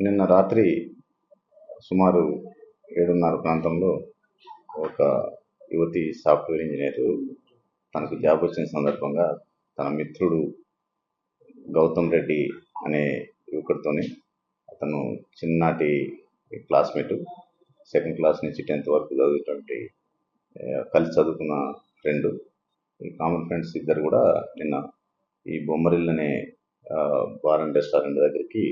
నిన్న రాత్రి సుమారు ఏడున్నర ప్రాంతంలో ఒక యువతి సాఫ్ట్వేర్ ఇంజనీర్ తనకు జాబ్ వచ్చిన సందర్భంగా తన మిత్రుడు గౌతమ్ రెడ్డి అనే యువకుడితోని అతను చిన్ననాటి క్లాస్మేట్ సెకండ్ క్లాస్ నుంచి టెన్త్ వరకు చదివేటువంటి కలిసి చదువుకున్న ఫ్రెండ్. ఈ కామన్ ఫ్రెండ్స్ ఇద్దరు కూడా నిన్న ఈ బొమ్మరిల్ అనే బార్ అండ్ రెస్టారెంట్ దగ్గరికి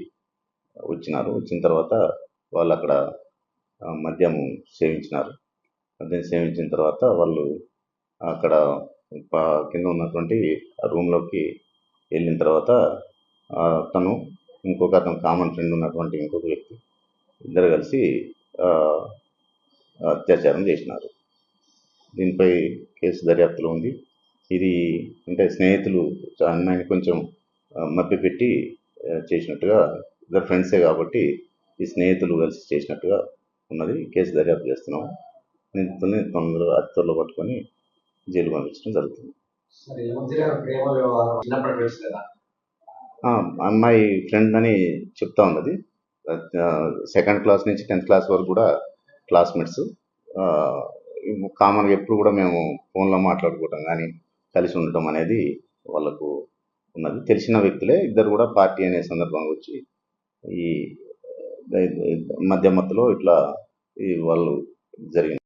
వచ్చినారు. వచ్చిన తర్వాత వాళ్ళు అక్కడ మద్యం సేవించినారు. మద్యం సేవించిన తర్వాత వాళ్ళు అక్కడ కింద ఉన్నటువంటి రూమ్లోకి వెళ్ళిన తర్వాత తను ఇంకొక అతను కామన్ ఫ్రెండ్ ఉన్నటువంటి ఇంకొక వ్యక్తి ఇద్దరు కలిసి అత్యాచారం చేసినారు. దీనిపై కేసు దర్యాప్తులో ఉంది. ఇది అంటే స్నేహితులు చా- అమ్మాయిని కొంచెం మప్పి మభ్యపెట్టి చేసినట్టుగా ఇద్దరు ఫ్రెండ్సే కాబట్టి ఈ స్నేహితులు కలిసి చేసినట్టుగా ఉన్నది. కేసు దర్యాప్తు చేస్తున్నాం. నిందితుల్ని తొందరగా అతి త్వరలో పట్టుకొని జైలు పంపించడం జరుగుతుంది. అమ్మాయి ఫ్రెండ్ అని చెప్తా ఉన్నది. సెకండ్ క్లాస్ నుంచి టెన్త్ క్లాస్ వరకు కూడా క్లాస్మేట్స్ కామన్గా ఎప్పుడు కూడా మేము ఫోన్లో మాట్లాడుకోవటం కానీ కలిసి ఉండటం అనేది వాళ్ళకు ఉన్నది. తెలిసిన వ్యక్తులే ఇద్దరు కూడా పార్టీ అనే సందర్భంగా వచ్చి ఈ మధ్య మధ్యలో ఇట్లా ఈ వాళ్ళు జరిగిన